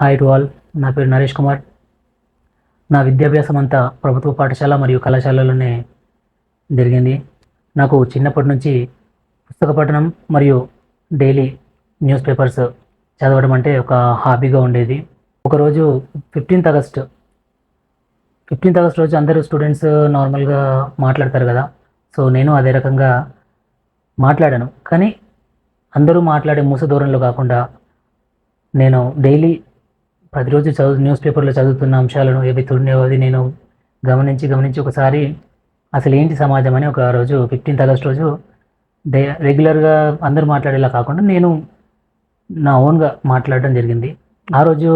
Hi to all నా పేరు నరేష్ కుమార్. నా విద్యాభ్యాసం అంతా ప్రభుత్వ పాఠశాల మరియు కళాశాలలోనే జరిగింది. నాకు చిన్నప్పటి నుంచి పుస్తక పఠనం మరియు డైలీ న్యూస్ పేపర్స్ చదవడం అంటే ఒక హాబీగా ఉండేది. ఒకరోజు ఫిఫ్టీన్త్ ఆగస్ట్ ఫిఫ్టీన్త్ ఆగస్ట్ రోజు అందరూ స్టూడెంట్స్ నార్మల్గా మాట్లాడతారు కదా. సో నేను అదే రకంగా మాట్లాడాను. కానీ అందరూ మాట్లాడే మూస దూరంలో కాకుండా నేను డైలీ ప్రతిరోజు చదువు న్యూస్ పేపర్లో చదువుతున్న అంశాలను ఏవి ఉండేవో అది నేను గమనించి గమనించి ఒకసారి అసలు ఏంటి సమాజం అని ఒక రోజు ఫిఫ్టీన్త్ ఆగస్ట్ రోజు డే రెగ్యులర్గా అందరూ మాట్లాడేలా కాకుండా నేను నా ఓన్గా మాట్లాడడం జరిగింది. ఆ రోజు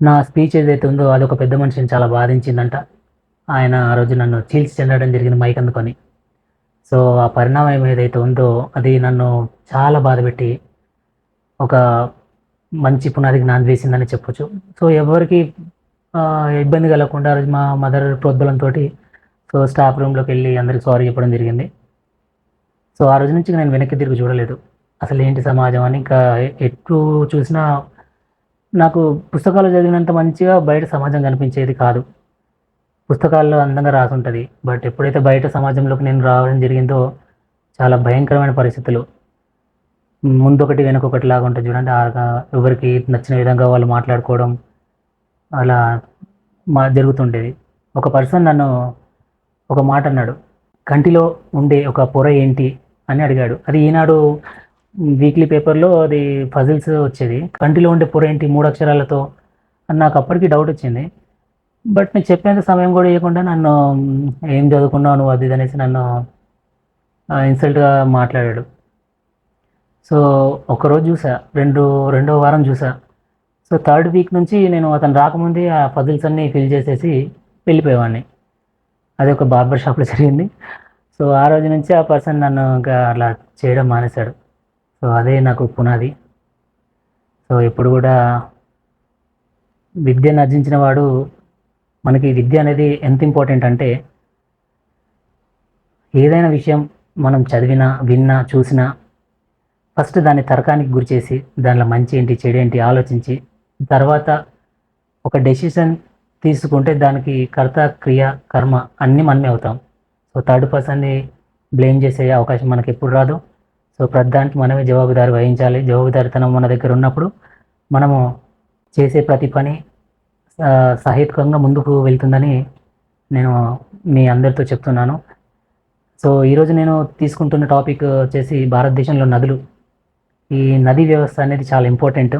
నా స్పీచ్ ఏదైతే ఉందో అది ఒక పెద్ద మనిషిని చాలా బాధించిందంట. ఆయన ఆ రోజు నన్ను చీల్చి చెందడం జరిగింది మైక్ అందుకొని. సో ఆ పరిణామం ఏదైతే ఉందో అది నన్ను చాలా బాధపెట్టి ఒక మంచి పునాదికి నాంది వేసిందని చెప్పొచ్చు. సో ఎవరికి ఇబ్బంది కలగకుండా రోజు మా మదర్ ప్రోద్బలంతో సో స్టాఫ్ రూమ్లోకి వెళ్ళి అందరికి సారీ చెప్పడం జరిగింది. సో ఆ రోజు నుంచి నేను వెనక్కి తిరిగి చూడలేదు. అసలు ఏంటి సమాజం అని ఇంకా ఎటు చూసినా నాకు పుస్తకాలు చదివినంత మంచిగా బయట సమాజం కనిపించేది కాదు. పుస్తకాల్లో అందంగా రాసి ఉంటుంది బట్ ఎప్పుడైతే బయట సమాజంలోకి నేను రావడం జరిగిందో చాలా భయంకరమైన పరిస్థితులు. ముందు ఒకటి ఒకటి లాగా ఉంటుంది చూడండి ఎవరికి నచ్చిన విధంగా వాళ్ళు మాట్లాడుకోవడం అలా మా జరుగుతుండేది. ఒక పర్సన్ నన్ను ఒక మాట అన్నాడు కంటిలో ఉండే ఒక పొర ఏంటి? అని అడిగాడు. అది ఈనాడు వీక్లీ పేపర్లో అది పజిల్స్ వచ్చేది. కంటిలో ఉండే పొర ఏంటి? మూడు అక్షరాలతో? అని నాకు అప్పటికి డౌట్ వచ్చింది. బట్ నేను చెప్పేంత సమయం కూడా ఇవ్వకుండా నన్ను ఏం చదువుకున్నావు నువ్వు? అది ఇది అనేసి నన్ను ఇన్సల్ట్గా మాట్లాడాడు. సో ఒకరోజు చూసా రెండు రెండో వారం చూసా. సో థర్డ్ వీక్ నుంచి నేను అతను రాకముందే ఆ పజిల్స్ అన్నీ ఫిల్ చేసేసి వెళ్ళిపోయేవాడిని. అది ఒక బార్బర్ షాప్లో జరిగింది. సో ఆ రోజు నుంచి ఆ పర్సన్ నన్ను ఇంకా అలా చేయడం మానేశాడు. సో అదే నాకు పునాది. సో ఇప్పుడు కూడా విద్యను అర్జించిన వాడు మనకి విద్య అనేది ఎంత ఇంపార్టెంట్ అంటే ఏదైనా విషయం మనం చదివినా విన్నా చూసినా ఫస్ట్ దాన్ని తర్కానికి గురి చేసి దానిలో మంచి ఏంటి చెడేంటి ఆలోచించి తర్వాత ఒక డెసిషన్ తీసుకుంటే దానికి కర్త క్రియ కర్మ అన్నీ మనమే అవుతాం. సో థర్డ్ పర్సన్ని బ్లేమ్ చేసే అవకాశం మనకి ఎప్పుడు రాదు. సో ప్రతిదానికి మనమే జవాబుదారి వహించాలి. జవాబుదారితనం మన దగ్గర ఉన్నప్పుడు మనము చేసే ప్రతి పని సహేతుకంగా ముందుకు వెళ్తుందని నేను మీ అందరితో చెప్తున్నాను. సో ఈరోజు నేను తీసుకుంటున్న టాపిక్ వచ్చేసి భారతదేశంలో నదులు. ఈ నదీ వ్యవస్థ అనేది చాలా ఇంపార్టెంట్.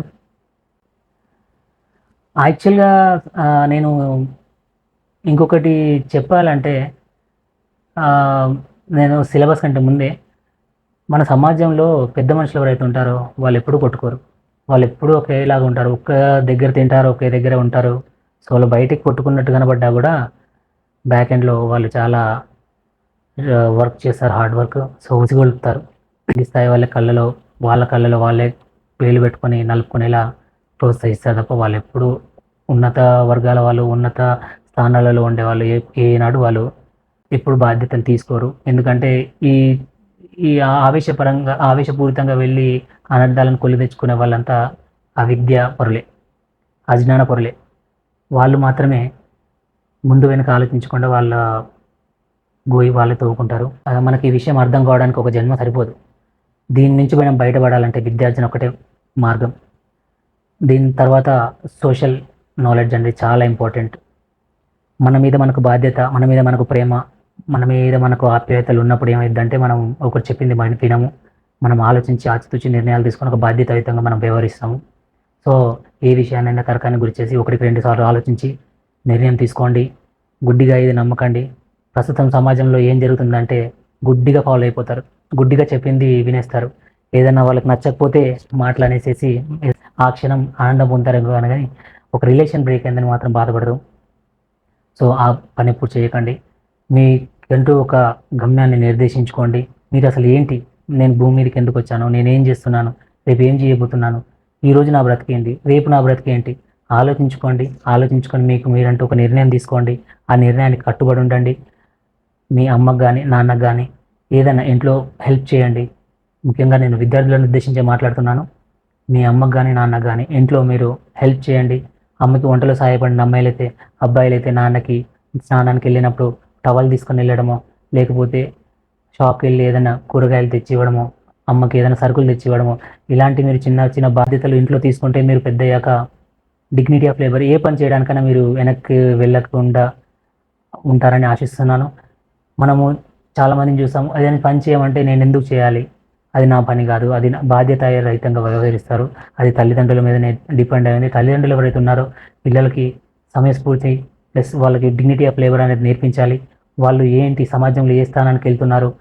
యాక్చువల్గా నేను ఇంకొకటి చెప్పాలంటే నేను సిలబస్ కంటే ముందే మన సమాజంలో పెద్ద మనుషులు ఎవరైతే ఉంటారో వాళ్ళు ఎప్పుడూ కొట్టుకోరు. వాళ్ళు ఎప్పుడూ ఒకేలాగా ఉంటారు. ఒక్క దగ్గర తింటారు ఒకే దగ్గర ఉంటారు. సో వాళ్ళు బయటికి కొట్టుకున్నట్టు కనబడ్డా కూడా బ్యాక్ ఎండ్లో వాళ్ళు చాలా వర్క్ చేస్తారు. Hard work. సో ఉసిగొలుపుతారు. స్థాయి వాళ్ళ కళ్ళలో వాళ్ళ కళ్ళలో వాళ్ళే పేలు పెట్టుకొని నలుపుకునేలా ప్రోత్సహిస్తారు తప్ప వాళ్ళు ఎప్పుడు ఉన్నత వర్గాల వాళ్ళు ఉన్నత స్థానాలలో ఉండే వాళ్ళు ఏ ఏనాడు వాళ్ళు ఎప్పుడు బాధ్యతలు తీసుకోరు. ఎందుకంటే ఈ ఈ ఆవేశపరంగా ఆవేశపూరితంగా వెళ్ళి అనర్థాలను కొలి తెచ్చుకునే వాళ్ళంతా అవిద్య పొరలే అజ్ఞాన పొరలే. వాళ్ళు మాత్రమే ముందు వెనుక ఆలోచించకుండా వాళ్ళ గోయి వాళ్ళే తవ్వుకుంటారు మనకి ఈ విషయం అర్థం కావడానికి ఒక జన్మ సరిపోదు. దీని నుంచి మనం బయటపడాలంటే విద్యార్జన ఒకటే మార్గం. దీని తర్వాత సోషల్ నాలెడ్జ్ అనేది చాలా ఇంపార్టెంట్. మన మీద మనకు బాధ్యత మన మీద మనకు ప్రేమ మన మీద మనకు ఆప్యాయతలు ఉన్నప్పుడు ఏమైందంటే మనం ఒకరు చెప్పింది మనం వినము. మనం ఆలోచించి ఆచితూచి నిర్ణయాలు తీసుకొని ఒక బాధ్యతాయుతంగా మనం వ్యవహరిస్తాము. సో ఏ విషయాన్నైనా తరకాన్ని గురి చేసి ఒకటికి రెండు సార్లు ఆలోచించి నిర్ణయం తీసుకోండి. గుడ్డిగా ఇది నమ్మకండి. ప్రస్తుతం సమాజంలో ఏం జరుగుతుందంటే గుడ్డిగా ఫాలో అయిపోతారు. గుడ్డిగా చెప్పింది వినేస్తారు. ఏదైనా వాళ్ళకి నచ్చకపోతే మాటలు అనేసేసి ఆ క్షణం ఆనందం పొందుతారు కానీ ఒక రిలేషన్ బ్రేక్ అయిందని మాత్రం బాధపడరు. సో ఆ పని ఎప్పుడు చేయకండి. మీకంటూ ఒక గమ్యాన్ని నిర్దేశించుకోండి. మీరు అసలు ఏంటి? నేను భూమి మీదకి ఎందుకు వచ్చాను? నేను ఏం చేస్తున్నాను? రేపు ఏం చేయబోతున్నాను? ఈ రోజు నా బ్రతికేంటి రేపు నా బ్రతికేంటి ఆలోచించుకోండి. ఆలోచించుకొని మీకు మీరంటూ ఒక నిర్ణయం తీసుకోండి. ఆ నిర్ణయానికి కట్టుబడి ఉండండి. మీ అమ్మకు కానీ నాన్నకు కానీ ఏదైనా ఇంట్లో హెల్ప్ చేయండి. ముఖ్యంగా నేను విద్యార్థులను ఉద్దేశించి మాట్లాడుతున్నాను. మీ అమ్మకు కానీ నాన్నకు కానీ ఇంట్లో మీరు హెల్ప్ చేయండి. అమ్మకి వంటలో సహాయపడిన అమ్మాయిలు అయితే అబ్బాయిలు అయితే నాన్నకి స్నానానికి వెళ్ళినప్పుడు టవల్ తీసుకొని వెళ్ళడమో లేకపోతే షాప్కి వెళ్ళి ఏదైనా కూరగాయలు తెచ్చి ఇవ్వడము అమ్మకి ఏదైనా సరుకులు తెచ్చి ఇవ్వడమో ఇలాంటి మీరు చిన్న చిన్న బాధ్యతలు ఇంట్లో తీసుకుంటే మీరు పెద్దయ్యాక డిగ్నిటీ ఆఫ్ లేబర్ ఏ పని చేయడానికైనా మీరు వెనక్కి వెళ్ళకుండా ఉంటారని ఆశిస్తున్నాను. మనము చాలామందిని చూసాము. ఏదైనా పని చేయమంటే నేను ఎందుకు చేయాలి? అది నా పని కాదు. అది నా బాధ్యత రహితంగా వ్యవహరిస్తారు. అది తల్లిదండ్రుల మీదనే డిపెండ్ అయింది. తల్లిదండ్రులు ఎవరైతే ఉన్నారో పిల్లలకి సమయస్ఫూర్తి ప్లస్ వాళ్ళకి డిగ్నిటీ ఆఫ్ లేబర్ అనేది నేర్పించాలి. వాళ్ళు ఏంటి సమాజంలో ఏ స్థానానికి వెళ్తున్నారు?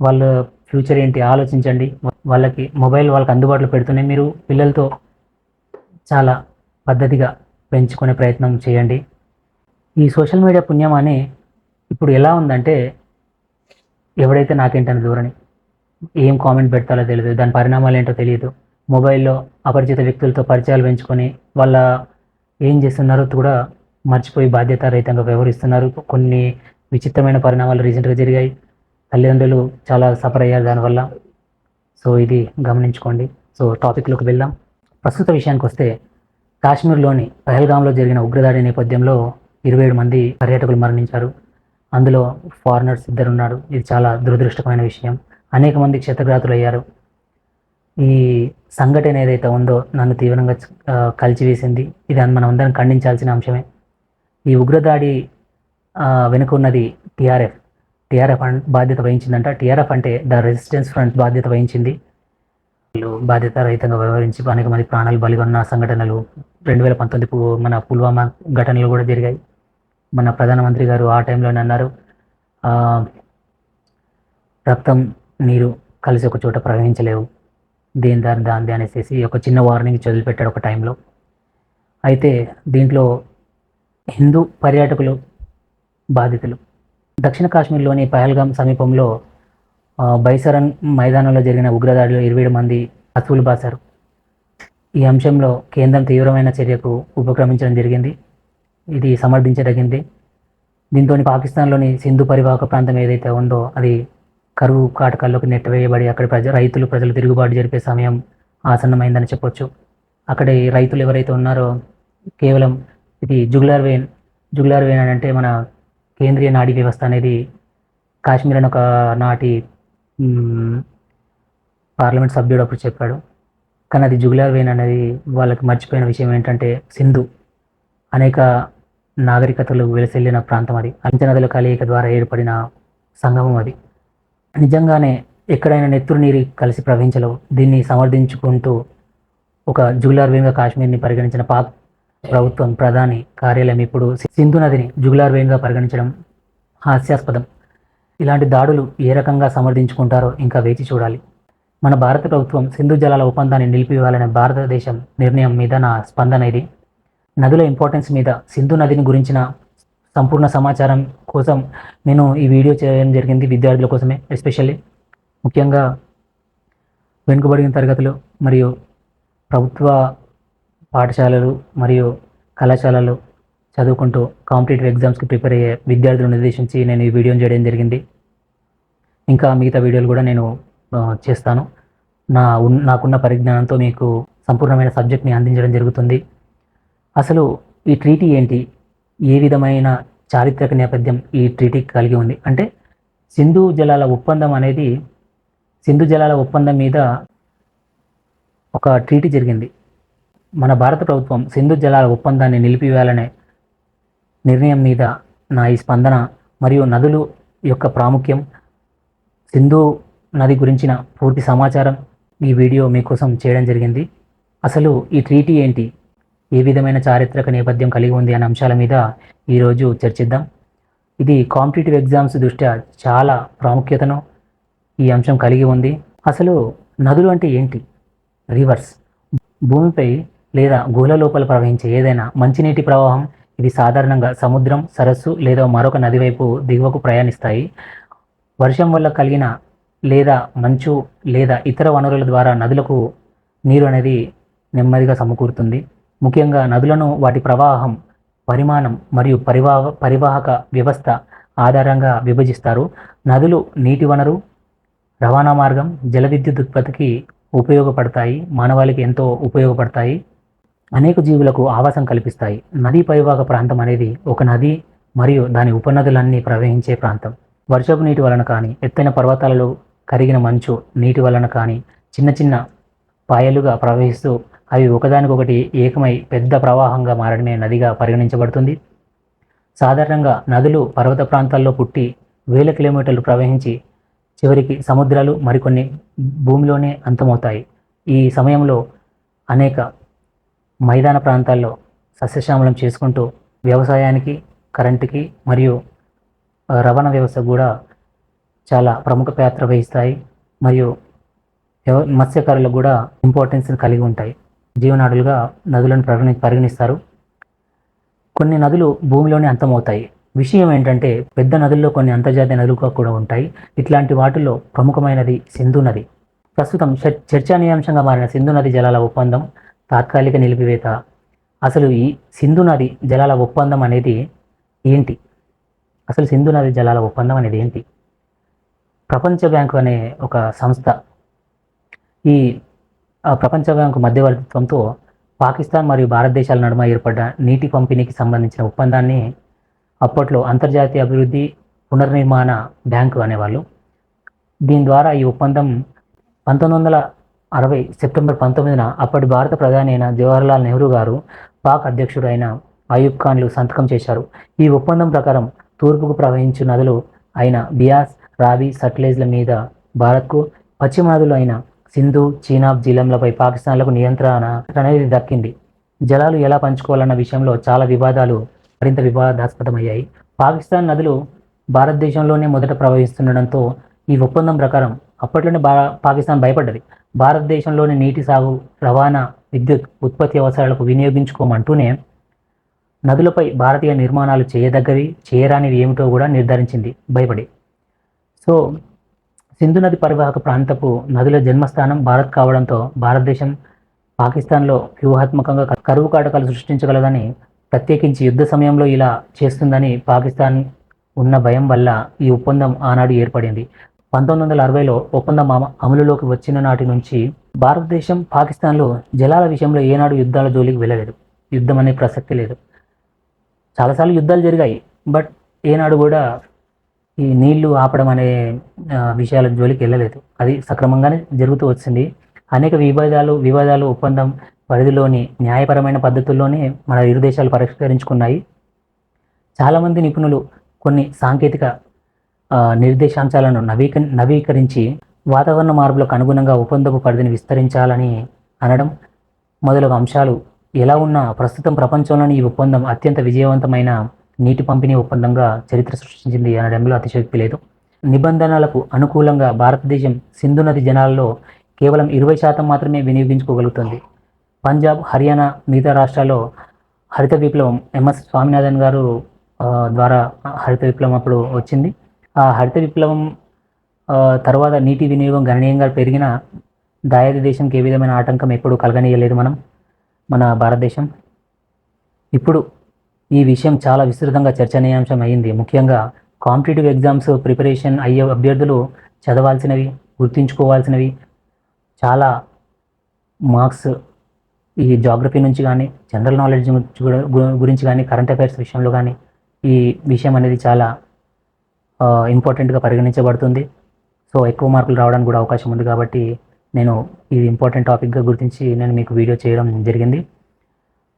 వాళ్ళ ఫ్యూచర్ ఏంటి ఆలోచించండి. వాళ్ళకి మొబైల్ వాళ్ళకి అందుబాటులో పెడుతూనే మీరు పిల్లలతో చాలా పద్ధతిగా పెంచుకునే ప్రయత్నం చేయండి. ఈ సోషల్ మీడియా పుణ్యం అని ఇప్పుడు ఎలా ఉందంటే ఎవడైతే నాకేంటని దూరని ఏం కామెంట్ పెడతాలో తెలియదు దాని పరిణామాలు ఏంటో తెలియదు. మొబైల్లో అపరిచిత వ్యక్తులతో పరిచయాలు పెంచుకొని వాళ్ళ ఏం చేస్తున్నారో కూడా మర్చిపోయి బాధ్యత రహితంగా వ్యవహరిస్తున్నారు. కొన్ని విచిత్రమైన పరిణామాలు రీసెంట్గా జరిగాయి. తల్లిదండ్రులు చాలా సఫర్ అయ్యారు దానివల్ల. సో ఇది గమనించుకోండి. సో టాపిక్లోకి వెళ్దాం. ప్రస్తుత విషయానికి వస్తే కాశ్మీర్లోని పహల్గాంలో జరిగిన ఉగ్రదాడి నేపథ్యంలో ఇరవై ఏడు మంది పర్యాటకులు మరణించారు. అందులో ఫారినర్స్ ఇద్దరు ఉన్నారు ఇది చాలా దురదృష్టకమైన విషయం. అనేక మంది క్షతగ్రాతులు అయ్యారు. ఈ సంఘటన ఏదైతే ఉందో నన్ను తీవ్రంగా కలిచివేసింది. ఇది మనం అందరం ఖండించాల్సిన అంశమే. ఈ ఉగ్రదాడి వెనుక ఉన్నది టీఆర్ఎఫ్ టీఆర్ఎఫ్ బాధ్యత వహించిందంట. టీఆర్ఎఫ్ అంటే ద రెసిస్టెన్స్ ఫ్రంట్ బాధ్యత వహించింది. వీళ్ళు బాధ్యత రహితంగా వ్యవహరించి అనేక మంది ప్రాణాలు బలిగొన్న సంఘటనలు రెండు వేల పంతొమ్మిది మన పుల్వామా ఘటనలు కూడా జరిగాయి. మన ప్రధానమంత్రి గారు ఆ టైంలోనే అన్నారు రక్తం నీరు కలిసి ఒక చోట ప్రవహించలేవు. దేని దాని దాని అనేసి ఒక చిన్న వార్నింగ్ చదివిపెట్టాడు ఒక టైంలో. అయితే దీంట్లో హిందూ పర్యాటకులు బాధితులు. దక్షిణ కాశ్మీర్లోని పహల్గాం సమీపంలో బైసరన్ మైదానంలో జరిగిన ఉగ్రదాడిలో ఇరవై ఏడు మంది అసువులు బాశారు. ఈ అంశంలో కేంద్రం తీవ్రమైన చర్యకు ఉపక్రమించడం జరిగింది. ఇది సమర్థించదగింది. దీంతో పాకిస్తాన్లోని సింధు పరివాహక ప్రాంతం ఏదైతే ఉందో అది కరువు కాటకాల్లోకి నెట్టవేయబడి అక్కడ ప్రజ రైతులు ప్రజలు తిరుగుబాటు జరిపే సమయం ఆసన్నమైందని చెప్పొచ్చు. అక్కడి రైతులు ఎవరైతే ఉన్నారో కేవలం ఇది జుగులార్ వేన్ జుగులార్ వేన్ అని అంటే మన కేంద్రీయ నాడీ వ్యవస్థ అనేది కాశ్మీర్ అని ఒక నాటి పార్లమెంట్ సభ్యుడు అప్పుడు చెప్పాడు. కానీ అది జుగులార్ వేన్ అనేది వాళ్ళకి మర్చిపోయిన విషయం ఏంటంటే సింధు. అనేక నాగరికతలు వెలసిల్లిన ప్రాంతం అది. అంచనదుల కలయిక ద్వారా ఏర్పడిన సంగమం అది. నిజంగానే ఎక్కడైనా నెత్తురు నీరు కలిసి ప్రవహించలేవు. దీన్ని సమర్థించుకుంటూ ఒక జుగులార్ వేన్గా కాశ్మీర్ని పరిగణించిన పాక్ ప్రభుత్వం ప్రధాని కార్యాలయం ఇప్పుడు సింధు నదిని జుగులార్ వేన్గా పరిగణించడం హాస్యాస్పదం. ఇలాంటి దాడులు ఏ రకంగా సమర్థించుకుంటారో ఇంకా వేచి చూడాలి. మన భారత ప్రభుత్వం సింధు జలాల ఒప్పందాన్ని నిలిపివేయాలనే భారతదేశం నిర్ణయం మీద నా స్పందన ఇది. నదుల ఇంపార్టెన్స్ మీద సింధు నదిని గురించిన సంపూర్ణ సమాచారం కోసం నేను ఈ వీడియో చేయడం జరిగింది విద్యార్థుల కోసమే ఎస్పెషల్లీ ముఖ్యంగా వెనుకబడిన తరగతులు మరియు ప్రభుత్వ పాఠశాలలు మరియు కళాశాలలు చదువుకుంటూ కాంపిటేటివ్ ఎగ్జామ్స్కి ప్రిపేర్ అయ్యే విద్యార్థులను నిర్దేశించి నేను ఈ వీడియోని చేయడం జరిగింది. ఇంకా మిగతా వీడియోలు కూడా నేను చేస్తాను. నా నాకున్న పరిజ్ఞానంతో మీకు సంపూర్ణమైన సబ్జెక్ట్ని అందించడం జరుగుతుంది. అసలు ఈ ట్రీటీ ఏంటి? ఏ విధమైన చారిత్రక నేపథ్యం ఈ ట్రీటీకి కలిగి ఉంది? అంటే సింధు జలాల ఒప్పందం అనేది సింధు జలాల ఒప్పందం మీద ఒక ట్రీటీ జరిగింది. మన భారత ప్రభుత్వం సింధు జలాల ఒప్పందాన్ని నిలిపివేయాలనే నిర్ణయం మీద నా ఈ స్పందన మరియు నదులు యొక్క ప్రాముఖ్యం సింధు నది గురించిన పూర్తి సమాచారం ఈ వీడియో మీకోసం చేయడం జరిగింది. అసలు ఈ ట్రీటీ ఏంటి? ఏ విధమైన చారిత్రక నేపథ్యం కలిగి ఉంది అనే అంశాల మీద ఈరోజు చర్చిద్దాం. ఇది కాంపిటేటివ్ ఎగ్జామ్స్ దృష్ట్యా చాలా ప్రాముఖ్యతను ఈ అంశం కలిగి ఉంది. అసలు నదులు అంటే ఏంటి? రివర్స్. భూమిపై లేదా గుహల లోపల ప్రవహించే ఏదైనా మంచినీటి ప్రవాహం ఇది సాధారణంగా సముద్రం సరస్సు లేదా మరొక నది వైపు దిగువకు ప్రయాణిస్తాయి. వర్షం వల్ల కలిగిన లేదా మంచు లేదా ఇతర వనరుల ద్వారా నదులకు నీరు అనేది నెమ్మదిగా సమకూరుతుంది. ముఖ్యంగా నదులను వాటి ప్రవాహం పరిమాణం మరియు పరివాహ పరివాహక వ్యవస్థ ఆధారంగా విభజిస్తారు. నదులు నీటి వనరు రవాణా మార్గం జల విద్యుత్ ఉత్పత్తికి ఉపయోగపడతాయి మానవాళికి ఎంతో ఉపయోగపడతాయి అనేక జీవులకు ఆవాసం కల్పిస్తాయి. నదీ పరివాహక ప్రాంతం అనేది ఒక నది మరియు దాని ఉపనదులన్నీ ప్రవహించే ప్రాంతం. వర్షపు నీటి వలన కానీ ఎత్తైన పర్వతాలలో కరిగిన మంచు నీటి వలన కానీ చిన్న చిన్న పాయలుగా ప్రవహిస్తూ అవి ఒకదానికొకటి ఏకమై పెద్ద ప్రవాహంగా మారడమే నదిగా పరిగణించబడుతుంది. సాధారణంగా నదులు పర్వత ప్రాంతాల్లో పుట్టి వేల కిలోమీటర్లు ప్రవహించి చివరికి సముద్రాలు మరికొన్ని భూమిలోనే అంతమవుతాయి. ఈ సమయంలో అనేక మైదాన ప్రాంతాల్లో సస్యశ్యామలం చేసుకుంటూ వ్యవసాయానికి కరెంటుకి మరియు రవాణా వ్యవస్థ కూడా చాలా ప్రముఖ పాత్ర వహిస్తాయి. మరియు మత్స్యకారులకు కూడా ఇంపార్టెన్స్ని కలిగి ఉంటాయి. జీవనాడులుగా నదులను పరిగణి పరిగణిస్తారు. కొన్ని నదులు భూమిలోనే అంతమవుతాయి. విషయం ఏంటంటే పెద్ద నదుల్లో కొన్ని అంతర్జాతీయ నదులుగా కూడా ఉంటాయి. ఇట్లాంటి వాటిల్లో ప్రముఖమైనది సింధు నది. ప్రస్తుతం చర్చనీయాంశంగా మారిన సింధు నది జలాల ఒప్పందం తాత్కాలిక నిలిపివేత. అసలు ఈ సింధు నది జలాల ఒప్పందం అనేది ఏంటి? అసలు సింధు నది జలాల ఒప్పందం అనేది ఏంటి? ప్రపంచ బ్యాంకు అనే ఒక సంస్థ ఈ ప్రపంచ బ్యాంకు మధ్యవర్తిత్వంతో పాకిస్తాన్ మరియు భారతదేశాల నడుమ ఏర్పడ్డ నీటి పంపిణీకి సంబంధించిన ఒప్పందాన్ని అప్పట్లో అంతర్జాతీయ అభివృద్ధి పునర్నిర్మాణ బ్యాంకు అనేవాళ్ళు. దీని ద్వారా ఈ ఒప్పందం పంతొమ్మిది వందల అరవై సెప్టెంబర్ పంతొమ్మిదిన అప్పటి భారత ప్రధాని అయిన జవహర్లాల్ నెహ్రూ గారు పాక్ అధ్యక్షుడు అయిన అయూబ్ ఖాన్లు సంతకం చేశారు. ఈ ఒప్పందం ప్రకారం తూర్పుకు ప్రవహించు నదులు అయిన బియాస్ రావి సట్లేజ్ల మీద భారత్కు పశ్చిమ నదులు అయిన సింధు చీనాబ్ జీలంలపై పాకిస్తాన్లకు నియంత్రణ అనేది దక్కింది. జలాలు ఎలా పంచుకోవాలన్న విషయంలో చాలా వివాదాలు మరింత వివాదాస్పదమయ్యాయి. పాకిస్తాన్ నదులు భారతదేశంలోనే మొదట ప్రవహిస్తుండడంతో ఈ ఒప్పందం ప్రకారం అప్పట్లోనే భా పాకిస్తాన్ భయపడ్డది. భారతదేశంలోని నీటి సాగు రవాణా విద్యుత్ ఉత్పత్తి అవసరాలకు వినియోగించుకోమంటూనే నదులపై భారతీయ నిర్మాణాలు చేయదగ్గవి చేయరానివి ఏమిటో కూడా నిర్ధారించింది భయపడి. సో సింధు నది పరివాహక ప్రాంతపు నదుల జన్మస్థానం భారత్ కావడంతో భారతదేశం పాకిస్తాన్లో వ్యూహాత్మకంగా కరువు కాటకాలు సృష్టించగలదని ప్రత్యేకించి యుద్ధ సమయంలో ఇలా చేస్తుందని పాకిస్తాన్ ఉన్న భయం వల్ల ఈ ఒప్పందం ఆనాడు ఏర్పడింది. పంతొమ్మిది వందల అరవైలో ఒప్పందం అమలులోకి వచ్చిన నాటి నుంచి భారతదేశం పాకిస్తాన్లో జలాల విషయంలో ఏనాడు యుద్ధాల జోలికి వెళ్ళలేదు. యుద్ధం అనే ప్రసక్తి లేదు. చాలాసార్లు యుద్ధాలు జరిగాయి బట్ ఏనాడు కూడా ఈ నీళ్ళు ఆపడం అనే విషయాల జోలికి వెళ్ళలేదు. అది సక్రమంగానే జరుగుతూ వచ్చింది. అనేక వివాదాలు వివాదాలు ఒప్పందం పరిధిలోని న్యాయపరమైన పద్ధతుల్లోనే మన ఇరు దేశాలు పరిష్కరించుకున్నాయి. చాలామంది నిపుణులు కొన్ని సాంకేతిక నిర్దేశాంశాలను నవీక నవీకరించి వాతావరణ మార్పులకు అనుగుణంగా ఒప్పందపు పరిధిని విస్తరించాలని అనడం మొదలగు అంశాలు ఎలా ఉన్నా ప్రస్తుతం ప్రపంచంలోని ఈ ఒప్పందం అత్యంత విజయవంతమైన నీటి పంపిణీ ఒప్పందంగా చరిత్ర సృష్టించింది అనడంలో అతిశయోక్తి లేదు. నిబంధనలకు అనుకూలంగా భారతదేశం సింధు నది జనాల్లో కేవలం ఇరవై శాతం మాత్రమే వినియోగించుకోగలుగుతుంది. పంజాబ్ హర్యానా మిగతా రాష్ట్రాల్లో హరిత విప్లవం ఎంఎస్ స్వామినాథన్ గారు ద్వారా హరిత విప్లవం అప్పుడు వచ్చింది. ఆ హరిత విప్లవం తర్వాత నీటి వినియోగం గణనీయంగా పెరిగిన దాయాది దేశంకి ఏ విధమైన ఆటంకం ఎప్పుడూ కలగనీయలేదు మనం మన భారతదేశం. ఇప్పుడు ఈ విషయం చాలా విస్తృతంగా చర్చనీయాంశం అయింది ముఖ్యంగా కాంపిటేటివ్ ఎగ్జామ్స్ ప్రిపరేషన్ అయ్యే అభ్యర్థులు చదవాల్సినవి గుర్తుంచుకోవాల్సినవి చాలా మార్క్స్ ఈ జాగ్రఫీ నుంచి కానీ జనరల్ నాలెడ్జ్ గురించి కూడా- గు- గురించి కానీ కరెంట్ అఫైర్స్ విషయంలో కానీ ఈ విషయం అనేది చాలా ఇంపార్టెంట్గా పరిగణించబడుతుంది. సో ఎక్కువ మార్కులు రావడానికి కూడా అవకాశం ఉంది కాబట్టి నేను ఇది ఇంపార్టెంట్ టాపిక్గా గుర్తించి నేను మీకు వీడియో చేయడం జరిగింది.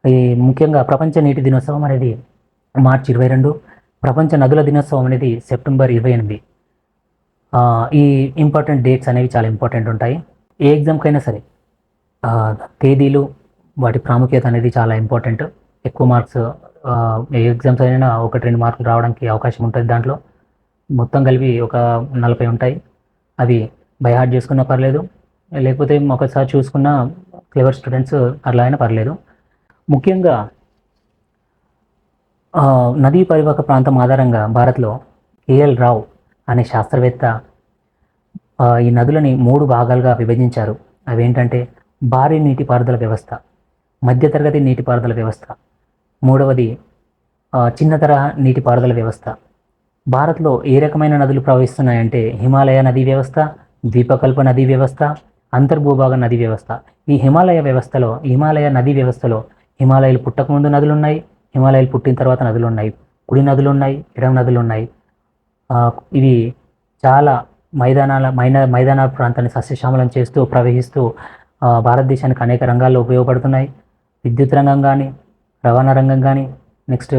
ఈ ముఖ్యంగా ప్రపంచ నీటి దినోత్సవం అనేది మార్చి ఇరవై రెండు ప్రపంచ నదుల దినోత్సవం అనేది సెప్టెంబర్ ఇరవై ఎనిమిది. ఈ ఇంపార్టెంట్ డేట్స్ అనేవి చాలా ఇంపార్టెంట్ ఉంటాయి. ఏ ఎగ్జామ్కైనా సరే తేదీలు వాటి ప్రాముఖ్యత అనేది చాలా ఇంపార్టెంట్. ఎక్కువ మార్క్స్ ఏ ఎగ్జామ్స్ అయినా ఒకటి రెండు మార్కులు రావడానికి అవకాశం ఉంటుంది దాంట్లో. మొత్తం కలిపి ఒక నలభై ఉంటాయి. అవి బై హార్ట్ చేసుకున్నా పర్లేదు. లేకపోతే ఒకసారి చూసుకున్న క్లెవర్ స్టూడెంట్స్ అట్లా అయినా పర్లేదు. ముఖ్యంగా నదీ పరివాహక ప్రాంతం ఆధారంగా భారత్లో కేఎల్ రావ్ అనే శాస్త్రవేత్త ఈ నదులని మూడు భాగాలుగా విభజించారు. అవేంటంటే భారీ నీటిపారుదల వ్యవస్థ మధ్యతరగతి నీటిపారుదల వ్యవస్థ మూడవది చిన్నతర చిన్న తరహా నీటిపారుదల వ్యవస్థ. భారత్లో ఏ రకమైన నదులు ప్రవహిస్తున్నాయంటే హిమాలయ నదీ వ్యవస్థ ద్వీపకల్ప నదీ వ్యవస్థ అంతర్భూభాగ నదీ వ్యవస్థ. ఈ హిమాలయ వ్యవస్థలో హిమాలయ నదీ వ్యవస్థలో హిమాలయాలు పుట్టకముందు నదులు ఉన్నాయి హిమాలయాలు పుట్టిన తర్వాత నదులు ఉన్నాయి కుడి నదులు ఉన్నాయి ఎడమ నదులు ఉన్నాయి ఇవి చాలా మైదానాల మైనా మైదాన ప్రాంతాన్ని సస్యశ్యామలం చేస్తూ ప్రవహిస్తూ భారతదేశానికి అనేక రంగాల్లో ఉపయోగపడుతున్నాయి. విద్యుత్ రంగం కానీ రవాణా రంగం కానీ నెక్స్ట్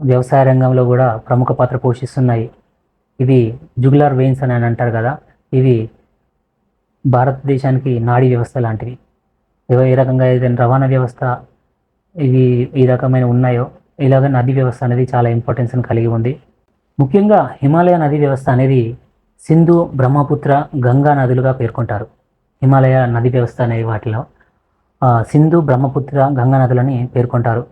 వ్యవసాయ రంగంలో కూడా ప్రముఖ పాత్ర పోషిస్తున్నాయి. ఇవి జుగులార్ వెయిన్స్ అని అంటారు కదా ఇవి భారతదేశానికి నాడీ వ్యవస్థ లాంటివి. ఏ రకంగా ఏదైనా రవాణా వ్యవస్థ ఇవి ఈ రకమైన ఉన్నాయో ఇలాగ నది వ్యవస్థ అనేది చాలా ఇంపార్టెన్స్ని కలిగి ఉంది. ముఖ్యంగా హిమాలయ నది వ్యవస్థ అనేది సింధు బ్రహ్మపుత్ర గంగా నదులుగా పేర్కొంటారు. హిమాలయ నది వ్యవస్థ అనే వాటిలో సింధు బ్రహ్మపుత్ర గంగా నదులని పేర్కొంటారు.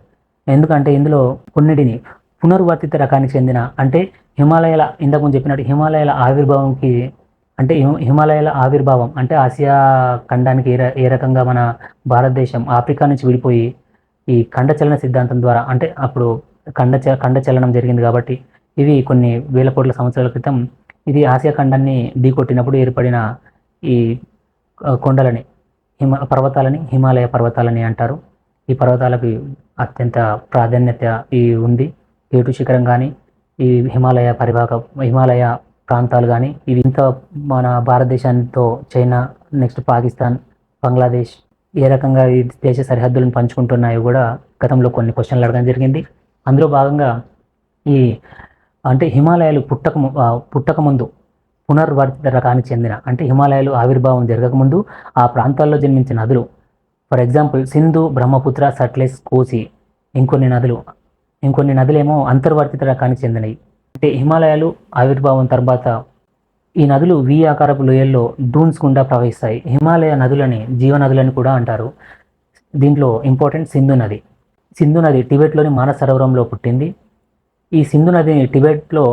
ఎందుకంటే ఇందులో కొన్నిటిని పునర్వర్తిత రకానికి చెందిన అంటే హిమాలయాల ఇంతకుముందు చెప్పినట్టు హిమాలయాల ఆవిర్భావంకి అంటే హిమ- హిమాలయాల ఆవిర్భావం అంటే ఆసియా ఖండానికి ఏ ఏ రకంగా మన భారతదేశం ఆఫ్రికా నుంచి విడిపోయి ఈ ఖండచలన సిద్ధాంతం ద్వారా అంటే అప్పుడు ఖండ ఖండచలనం జరిగింది కాబట్టి ఇవి కొన్ని వేల కోట్ల సంవత్సరాల క్రితం ఇది ఆసియా ఖండాన్ని ఢీకొట్టినప్పుడు ఏర్పడిన ఈ కొండలని హిమ పర్వతాలని హిమాలయ పర్వతాలని అంటారు. ఈ పర్వతాలకు అత్యంత ప్రాధాన్యత ఈ ఉంది. ఏటు శిఖరం కానీ ఈ హిమాలయ పరిభాగ హిమాలయ ప్రాంతాలు కానీ ఇవి ఇంత మన భారతదేశంతో చైనా నెక్స్ట్ పాకిస్తాన్ బంగ్లాదేశ్ ఏ రకంగా ఈ దేశ సరిహద్దులను పంచుకుంటున్నాయో కూడా గతంలో కొన్ని క్వశ్చన్లు అడగడం జరిగింది. అందులో భాగంగా ఈ అంటే హిమాలయాలు పుట్టక పుట్టక ముందు పునర్వర్తిత రకానికి చెందిన అంటే హిమాలయాలు ఆవిర్భావం జరగకముందు ఆ ప్రాంతాల్లో జన్మించిన నదులు ఫర్ ఎగ్జాంపుల్ సింధు బ్రహ్మపుత్ర సట్లెస్ కోసి ఇంకొన్ని నదులు ఇంకొన్ని నదులేమో అంతర్వర్తిత రకానికి చెందినవి. అంటే హిమాలయాలు ఆవిర్భావం తర్వాత ఈ నదులు వి ఆకారపు లోయల్లో డూన్స్ గుండా ప్రవహిస్తాయి. హిమాలయ నదులని జీవనదులని కూడా అంటారు. దీంట్లో ఇంపార్టెంట్ సింధు నది. సింధు నది టిబెట్లోని మానస సరోవరంలో పుట్టింది. ఈ సింధు నదిని టిబెట్లో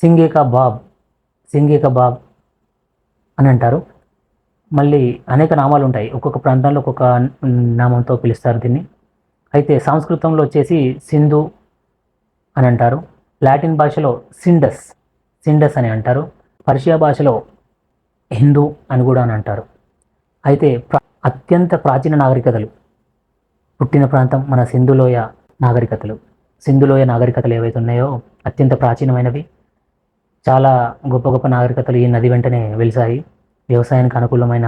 సింగేకా బాబ్ సింగేకా బాబ్ అని అంటారు. మళ్ళీ అనేక నామాలు ఉంటాయి. ఒక్కొక్క ప్రాంతంలో ఒక్కొక్క నామంతో పిలుస్తారు దీన్ని. అయితే సంస్కృతంలో వచ్చేసి సింధు అని అంటారు. లాటిన్ భాషలో సిండస్ సిండస్ అని అంటారు. పర్షియా భాషలో హిందూ అని కూడా అని అంటారు. అయితే అత్యంత ప్రాచీన నాగరికతలు పుట్టిన ప్రాంతం మన సింధులోయ నాగరికతలు. సింధులోయ నాగరికతలు ఏవైతే ఉన్నాయో అత్యంత ప్రాచీనమైనవి. చాలా గొప్ప గొప్ప నాగరికతలు ఈ నది వెంటనే వెలిసాయి వ్యవసాయానికి అనుకూలమైన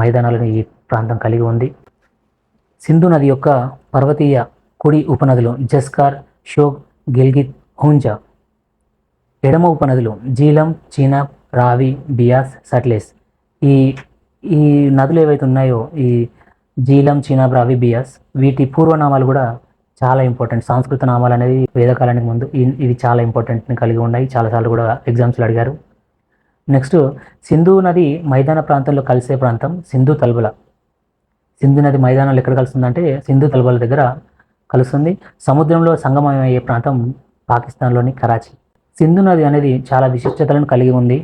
మైదానాలను ఈ ప్రాంతం కలిగి ఉంది. సింధు నది యొక్క పర్వతీయ కుడి ఉపనదులు జస్కార్ షోక్ గిల్గిత్ హుంజా ఎడమ ఉపనదులు జీలం చీనాబ్ రావి బియాస్ సట్లెస్. ఈ ఈ నదులు ఏవైతే ఉన్నాయో ఈ జీలం చీనాబ్ రావి బియాస్ వీటి పూర్వనామాలు కూడా చాలా ఇంపార్టెంట్ సంస్కృత నామాలు అనేది వేదకాలానికి ముందు ఇవి చాలా ఇంపార్టెంట్ని కలిగి ఉన్నాయి. చాలాసార్లు కూడా ఎగ్జామ్స్లో అడిగారు. నెక్స్ట్ సింధు నది మైదాన ప్రాంతంలో కలిసే ప్రాంతం సింధు తల్బల సింధు నది మైదానంలో ఎక్కడ కలుస్తుందంటే సింధు తల్బల దగ్గర కలుస్తుంది. సముద్రంలో సంగమమయ్యే ప్రాంతం పాకిస్తాన్లోని కరాచీ. సింధు నది అనేది చాలా విశిష్టతలను కలిగి ఉంది.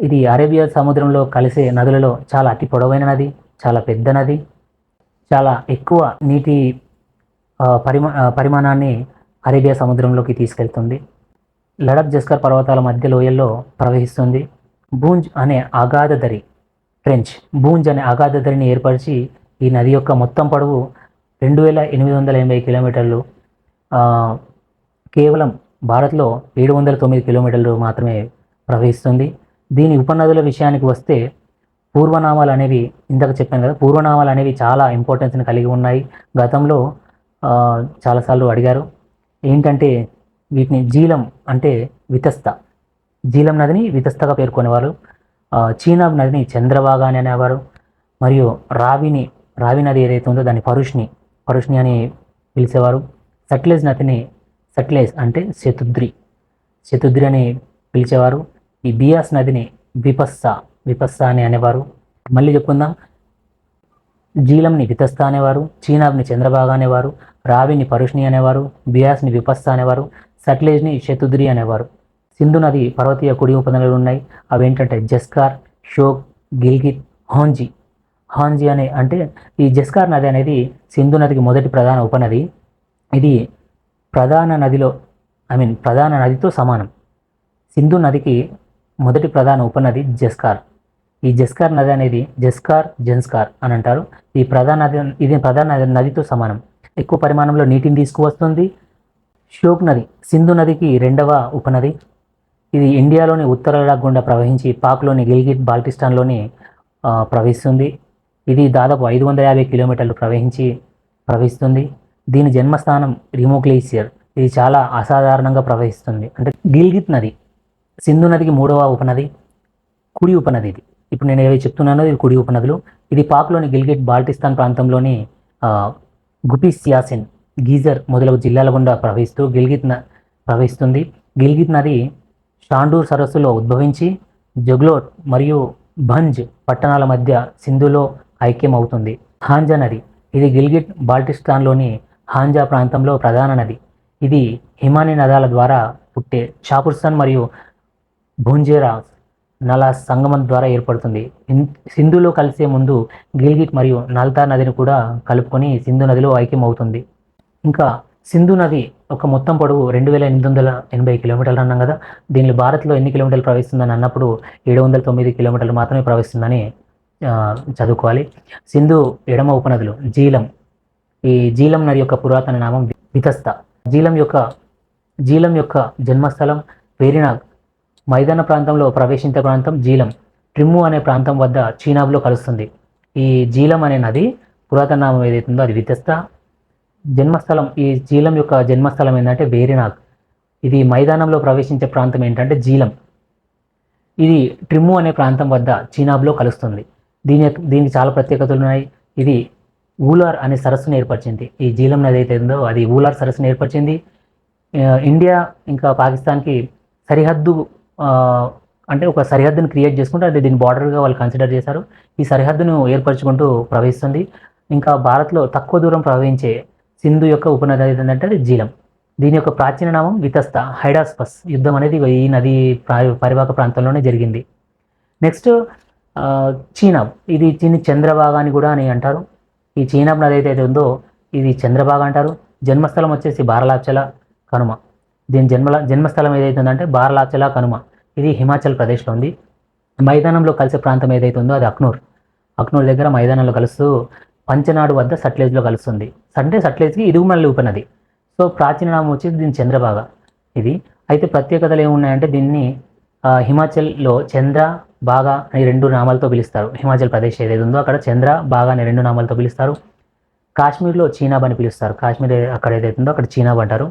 ఇది అరేబియా సముద్రంలో కలిసే నదులలో చాలా అతి పొడవైన నది చాలా పెద్ద నది చాలా ఎక్కువ నీటి పరిమా పరిమాణాన్ని అరేబియా సముద్రంలోకి తీసుకెళ్తుంది. లడక్ జస్కర్ పర్వతాల మధ్య లోయల్లో ప్రవహిస్తుంది. బూంజ్ అనే అగాధ దరి ఫ్రెంచ్ బూంజ్ అనే అగాధ దరిని ఏర్పరిచి ఈ నది యొక్క మొత్తం పొడవు రెండు వేల ఎనిమిది వందల ఎనభై కిలోమీటర్లు కేవలం భారత్లో ఏడు వందల తొమ్మిది కిలోమీటర్లు మాత్రమే ప్రవహిస్తుంది. దీని ఉపనదుల విషయానికి వస్తే పూర్వనామాలు అనేవి ఇందాక చెప్పాను కదా పూర్వనామాలు అనేవి చాలా ఇంపార్టెన్స్ని కలిగి ఉన్నాయి. గతంలో చాలాసార్లు అడిగారు ఏంటంటే వీటిని జీలం అంటే వితస్త జీలం నదిని వితస్తగా పేర్కొనేవారు. చీనాబ్ నదిని చంద్రబాగా అని అనేవారు మరియు రావిని రావి నది ఏదైతే ఉందో దాని పరుష్ని పరుష్ని అని పిలిచేవారు. సట్లేజ్ నదిని సట్లేజ్ అంటే శతుద్రి. శతుద్రి అని పిలిచేవారు. ఈ బియాస్ నదిని విపస్స విపస్స అని అనేవారు. మళ్ళీ చెప్పుకుందాం. జీలంని వితస్త అనేవారు చీనాబ్ని చంద్రబాగ అనేవారు రావిని పరుష్ని అనేవారు బియాస్ని విపస్త అనేవారు సట్లేజ్ని శతుద్రి అనేవారు. సింధు నది పర్వతీయ కుడి ఉపనదులు ఉన్నాయి. అవి ఏంటంటే జస్కార్ షోక్ గిల్గిత్ హోంజీ. హాంజీ అనే అంటే ఈ జస్కార్ నది అనేది సింధు నదికి మొదటి ప్రధాన ఉపనది. ఇది ప్రధాన నదిలో ఐ మీన్ ప్రధాన నదితో సమానం. సింధు నదికి మొదటి ప్రధాన ఉపనది జస్కార్. ఈ జస్కార్ నది అనేది జస్కార్ జన్స్కార్ అని అంటారు. ఈ ప్రధాన నది ఇది ప్రధాన నదితో సమానం. ఎక్కువ పరిమాణంలో నీటిని తీసుకువస్తుంది. ష్యోక్ నది సింధు నదికి రెండవ ఉపనది. ఇది ఇండియాలోని ఉత్తర గుండా ప్రవహించి పాక్లోని గిల్గిట్ బాల్టిస్తాన్లోని ప్రవహిస్తుంది. ఇది దాదాపు ఐదు వందల యాభై కిలోమీటర్లు ప్రవహించి ప్రవహిస్తుంది. దీని జన్మస్థానం రిమో గ్లేసియర్. ఇది చాలా అసాధారణంగా ప్రవహిస్తుంది. అంటే గిల్గిత్ నది సింధు నదికి మూడవ ఉపనది కుడి ఉపనది ఇది. ఇప్పుడు నేను ఏవి చెప్తున్నానో ఇది కుడి ఉపనదులు. ఇది పాక్లోని గిల్గిట్ బాల్టిస్తాన్ ప్రాంతంలోని ఆ, గుపిస్ సియాసిన్ గీజర్ మొదలగు జిల్లాల గుండా ప్రవహిస్తూ గిల్గిత్ న ప్రవహిస్తుంది. గిల్గిత్ నది షాండూర్ సరస్సులో ఉద్భవించి జగ్లోట్ మరియు భంజ్ పట్టణాల మధ్య సింధులో ఐక్యమవుతుంది. హాంజా నది ఇది గిల్గిట్ బాల్టిస్తాన్లోని హాంజా ప్రాంతంలో ప్రధాన నది. ఇది హిమాని నదాల ద్వారా పుట్టే షాపుర్సన్ మరియు భూంజేరా నల సంగమం ద్వారా ఏర్పడుతుంది. సింధులో కలిసే ముందు గిల్గిట్ మరియు నల్తా నదిని కూడా కలుపుకొని సింధు నదిలో ఐక్యమవుతుంది. ఇంకా సింధు నది ఒక మొత్తం పొడవు రెండు వేల ఎనిమిది వందల ఎనభై కిలోమీటర్లు అన్నాం కదా. దీనిలో భారత్లో ఎన్ని కిలోమీటర్లు ప్రవహిస్తుందని అన్నప్పుడు ఏడు వందల తొమ్మిది కిలోమీటర్లు మాత్రమే ప్రవహిస్తుందని చదువుకోవాలి. సింధు ఎడమ ఉపనదులు జీలం. ఈ జీలం నది యొక్క పురాతన నామం వితస్త. జీలం యొక్క జీలం యొక్క జన్మస్థలం వేరినాగ్ మైదాన ప్రాంతంలో ప్రవేశించే ప్రాంతం జీలం. ట్రిమ్ము అనే ప్రాంతం వద్ద చీనాబ్లో కలుస్తుంది. ఈ జీలం అనే నది పురాతన నామం ఏదైతుందో అది వితస్త. జన్మస్థలం ఈ జీలం యొక్క జన్మస్థలం ఏంటంటే వేరినాగ్ ఇది మైదానంలో ప్రవేశించే ప్రాంతం ఏంటంటే జీలం. ఇది ట్రిమ్ము అనే ప్రాంతం వద్ద చీనాబ్లో కలుస్తుంది. దీని యొక్క దీనికి చాలా ప్రత్యేకతలు ఉన్నాయి. ఇది ఊలార్ అనే సరస్సును ఏర్పరిచింది. ఈ జీలం నది అయితే ఉందో అది ఊలార్ సరస్సును ఏర్పరిచింది. ఇండియా ఇంకా పాకిస్తాన్కి సరిహద్దు అంటే ఒక సరిహద్దును క్రియేట్ చేసుకుంటూ అది దీని బార్డర్గా వాళ్ళు కన్సిడర్ చేశారు. ఈ సరిహద్దును ఏర్పరచుకుంటూ ప్రవహిస్తుంది. ఇంకా భారత్లో తక్కువ దూరం ప్రవహించే సింధు యొక్క ఉపనది ఏంటంటే అది జీలం. దీని యొక్క ప్రాచీన నామం వితస్త హైడాస్పస్. యుద్ధం అనేది ఈ నది పరివాహక ప్రాంతంలోనే జరిగింది. నెక్స్ట్ చీనాబ్. ఇది దీన్ని చంద్రభాగా అని కూడా అని అంటారు. ఈ చీనాబ్ నది అయితే ఉందో ఇది చంద్రభాగ అంటారు. జన్మస్థలం వచ్చేసి బారలాచల కనుమ. దీని జన్మల జన్మస్థలం ఏదైతే ఉందంటే బారలాచల కనుమ. ఇది హిమాచల్ ప్రదేశ్లో ఉంది. మైదానంలో కలిసే ప్రాంతం ఏదైతే ఉందో అది అక్నూర్. అక్నూర్ దగ్గర మైదానంలో కలుస్తూ పంచనాడు వద్ద సట్లేజ్లో కలుస్తుంది. అంటే సట్లేజ్కి ఇది మళ్ళీ ఉపనది. సో ప్రాచీన నామం వచ్చేసి దీని చంద్రభాగ. ఇది అయితే ప్రత్యేకతలు ఏమున్నాయంటే దీన్ని హిమాచల్లో చంద్ర బాగా అని రెండు నామాలతో పిలుస్తారు. హిమాచల్ ప్రదేశ్ ఏదైతే ఉందో అక్కడ చంద్ర బాగా అని రెండు నామాలతో పిలుస్తారు. కాశ్మీర్లో చీనాబ్ అని పిలుస్తారు. కాశ్మీర్ అక్కడ ఏదైతే ఉందో అక్కడ చీనాబ్ అంటారు.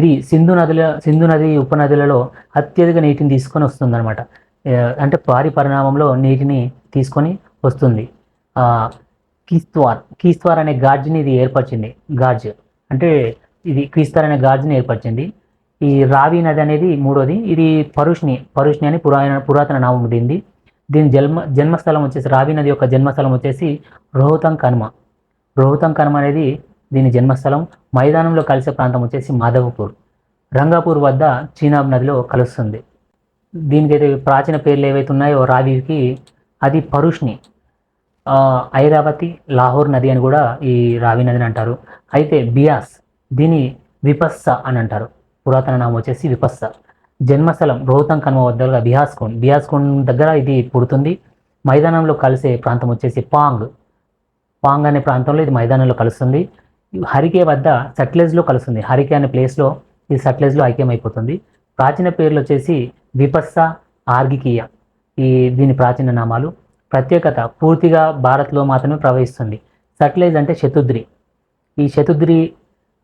ఇది సింధు నదుల సింధు నది ఉపనదులలో అత్యధిక నీటిని తీసుకొని వస్తుంది అనమాట అంటే పారి పరిణామంలో నీటిని తీసుకొని వస్తుంది. కీస్త్వార్ కీస్త్వార్ అనే గార్జ్ని ఇది ఏర్పరిచింది. గార్జ్ అంటే ఇది క్రీస్తార్ అనే గార్జ్ని ఏర్పరిచింది. ఈ రావి నది అనేది మూడోది. ఇది పరుష్ణి పరుష్ణి అని పురాణ పురాతన నామం దీనిది. దీని జన్మ జన్మస్థలం వచ్చేసి రావి నది యొక్క జన్మస్థలం వచ్చేసి రోహతం కనుమ. రోహతం కనుమ అనేది దీని జన్మస్థలం. మైదానంలో కలిసే ప్రాంతం వచ్చేసి మాధవపూర్. రంగాపూర్ వద్ద చీనాబ్ నదిలో కలుస్తుంది. దీనికైతే ప్రాచీన పేర్లు ఏవైతే ఉన్నాయో రావికి అది పరుష్ణి ఐరావతి లాహోర్ నది అని కూడా ఈ రావి నదిని అంటారు. అయితే బియాస్ దీని విపస్స అని అంటారు. పురాతన నామం వచ్చేసి విపస్స. జన్మస్థలం రోహతం కనుమ వద్ద బిహాస్కోన్. బిహాస్కోన్ దగ్గర ఇది పుడుతుంది. మైదానంలో కలిసే ప్రాంతం వచ్చేసి పాంగ్. పాంగ్ అనే ప్రాంతంలో ఇది మైదానంలో కలుస్తుంది. హరికే వద్ద సట్లెజ్లో కలుస్తుంది. హరికే అనే ప్లేస్లో ఇది సట్లెజ్లో ఐక్యమైపోతుంది. ప్రాచీన పేర్లు వచ్చేసి విపస్స ఆర్గికీయ ఈ దీని ప్రాచీన నామాలు. ప్రత్యేకత పూర్తిగా భారత్లో మాత్రమే ప్రవహిస్తుంది. సట్లెజ్ అంటే శతుద్రి. ఈ శతుద్రి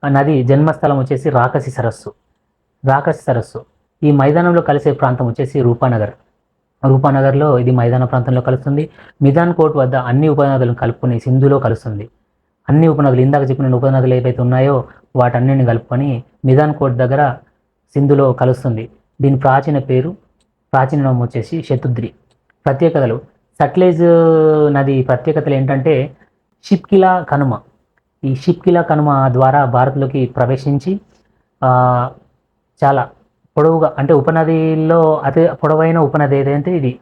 నది జన్మస్థలం వచ్చేసి రాకసి సరస్సు. రాకస్ సరస్సు. ఈ మైదానంలో కలిసే ప్రాంతం వచ్చేసి రూపానగర్. రూపానగర్లో ఇది మైదాన ప్రాంతంలో కలుస్తుంది. మిదాన్ కోట్ వద్ద అన్ని ఉపనదులను కలుపుకుని సింధులో కలుస్తుంది. అన్ని ఉపనదులు ఇందాక చెప్పిన ఉపనదులు ఏవైతే ఉన్నాయో వాటన్నిటిని కలుపుకొని మిదాన్ కోట్ దగ్గర సింధులో కలుస్తుంది. దీని ప్రాచీన పేరు ప్రాచీన నామం వచ్చేసి శతుద్రి. ప్రత్యేకతలు. సట్లేజ్ నది ప్రత్యేకతలు ఏంటంటే షిప్కిలా కనుమ. ఈ షిప్కిలా కనుమ ద్వారా భారత్లోకి ప్రవేశించి చాలా పొడవుగా అంటే ఉపనదిలో అతి పొడవైన ఉపనది ఏదైతే ఇది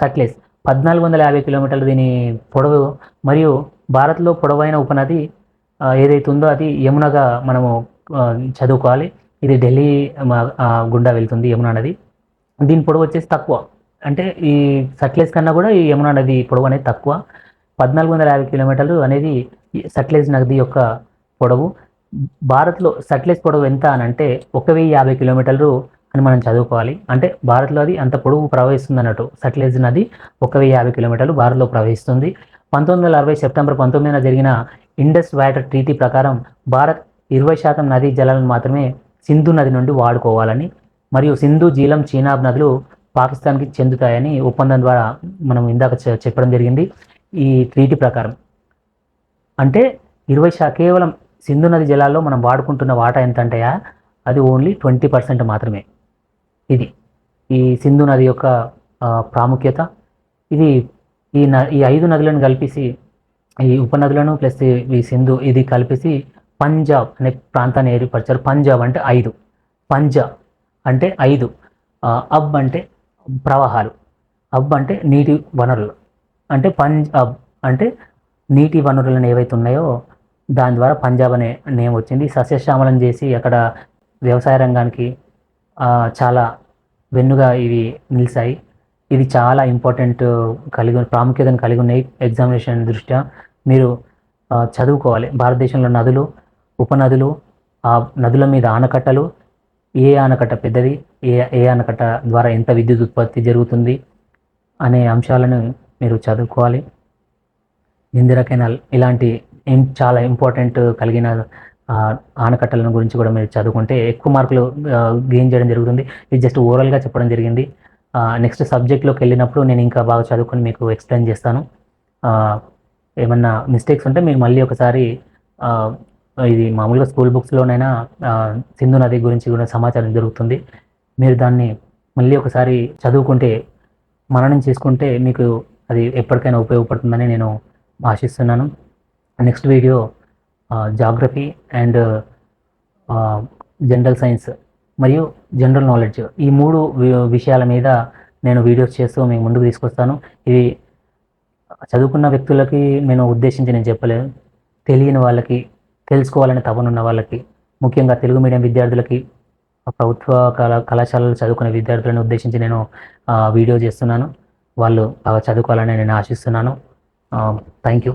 సట్లెస్ పద్నాలుగు వందల యాభై కిలోమీటర్లు దీని పొడవు మరియు భారత్లో పొడవైన ఉపనది ఆ, ఏదైతే ఉందో అది యమునగా మనము చదువుకోవాలి. ఇది ఢిల్లీ గుండా వెళ్తుంది యమునా నది. దీని పొడవు వచ్చేసి తక్కువ. అంటే ఈ సట్లెజ్ కన్నా కూడా ఈ యమునా నది పొడవు అనేది తక్కువ. పద్నాలుగు వందల యాభై కిలోమీటర్లు అనేది ఈ సట్లెజ్ నది యొక్క పొడవు. భారత్లో సట్లెజ్ పొడవు ఎంత అని అంటే ఒక వెయ్యి యాభై కిలోమీటర్లు అని మనం చదువుకోవాలి. అంటే భారత్లో అది అంత పొడవు ప్రవహిస్తుంది అన్నట్టు. సట్లెజ్ నది ఒక వెయ్యి యాభై కిలోమీటర్లు భారత్లో ప్రవహిస్తుంది. పంతొమ్మిది వందల అరవై సెప్టెంబర్ పంతొమ్మిదిన జరిగిన ఇండస్ వాటర్ ట్రీటీ ప్రకారం భారత్ ఇరవై శాతం నదీ జలాలను మాత్రమే సింధు నది నుండి వాడుకోవాలని మరియు సింధు జీలం చీనాబ్ నదులు పాకిస్తాన్కి చెందుతాయని ఒప్పందం ద్వారా మనం ఇందాక చెప్పడం జరిగింది ఈ ట్రీటీ ప్రకారం. అంటే ఇరవై శా కేవలం సింధు నది జలాల్లో మనం వాడుకుంటున్న వాటా ఎంత అంటేయా అది ఓన్లీ ట్వంటీ పర్సెంట్ మాత్రమే. ఇది. ఈ సింధు నది యొక్క ప్రాముఖ్యత. ఇది ఈ న ఈ ఐదు నదులను కలిపేసి ఈ ఉపనదులను ప్లస్ ఈ సింధు ఇది కలిపేసి పంజాబ్ అనే ప్రాంతాన్ని ఏర్పరిచారు. పంజాబ్ అంటే ఐదు. పంజాబ్ అంటే ఐదు. అబ్ అంటే ప్రవాహాలు. అబ్ అంటే నీటి వనరులు. అంటే పంజ్ అబ్ అంటే నీటి వనరులను ఏవైతే ఉన్నాయో దాని ద్వారా పంజాబ్ అనే నేమ్ వచ్చింది. సస్యశ్యామలం చేసి అక్కడ వ్యవసాయ రంగానికి చాలా వెన్నుగా ఇవి నిలిచాయి. ఇది చాలా ఇంపార్టెంట్ కలిగి ప్రాముఖ్యతను కలిగి ఉన్నాయి ఎగ్జామినేషన్ దృష్ట్యా. మీరు చదువుకోవాలి. భారతదేశంలో నదులు ఉపనదులు ఆ నదుల మీద ఆనకట్టలు ఏ ఆనకట్ట పెద్దది ఏ ఏ ఆనకట్ట ద్వారా ఎంత విద్యుత్ ఉత్పత్తి జరుగుతుంది అనే అంశాలను మీరు చదువుకోవాలి. ఇందిరా కెనాల్ ఇలాంటి చాలా ఇంపార్టెంట్ కలిగిన ఆనకట్టలను గురించి కూడా మీరు చదువుకుంటే ఎక్కువ మార్కులు గెయిన్ చేయడం జరుగుతుంది. ఇది జస్ట్ ఓవరాల్గా చెప్పడం జరిగింది. నెక్స్ట్ సబ్జెక్ట్లోకి వెళ్ళినప్పుడు నేను ఇంకా బాగా చదువుకొని మీకు ఎక్స్ప్లెయిన్ చేస్తాను. ఏమన్నా మిస్టేక్స్ ఉంటే మీరు మళ్ళీ ఒకసారి ఇది మామూలుగా స్కూల్ బుక్స్లోనైనా సింధు నది గురించి కూడా సమాచారం దొరుకుతుంది. మీరు దాన్ని మళ్ళీ ఒకసారి చదువుకుంటే మననం చేసుకుంటే మీకు అది ఎప్పటికైనా ఉపయోగపడుతుందని నేను ఆశిస్తున్నాను. Next video geography and general science మరియు జనరల్ నాలెడ్జ్ ఈ మూడు వి- విషయాల మీద నేను వీడియోస్ చేస్తూ మీకు ముందుకు తీసుకొస్తాను. ఇవి చదువుకున్న వ్యక్తులకి నేను ఉద్దేశించి నేను చెప్పలేదు తెలియని వాళ్ళకి తెలుసుకోవాలని తపనున్న వాళ్ళకి ముఖ్యంగా తెలుగు మీడియం విద్యార్థులకి ప్రభుత్వ కళా కళాశాలలో చదువుకునే విద్యార్థులను ఉద్దేశించి నేను వీడియో చేస్తున్నాను. వాళ్ళు బాగా చదువుకోవాలని నేను ఆశిస్తున్నాను. Thank you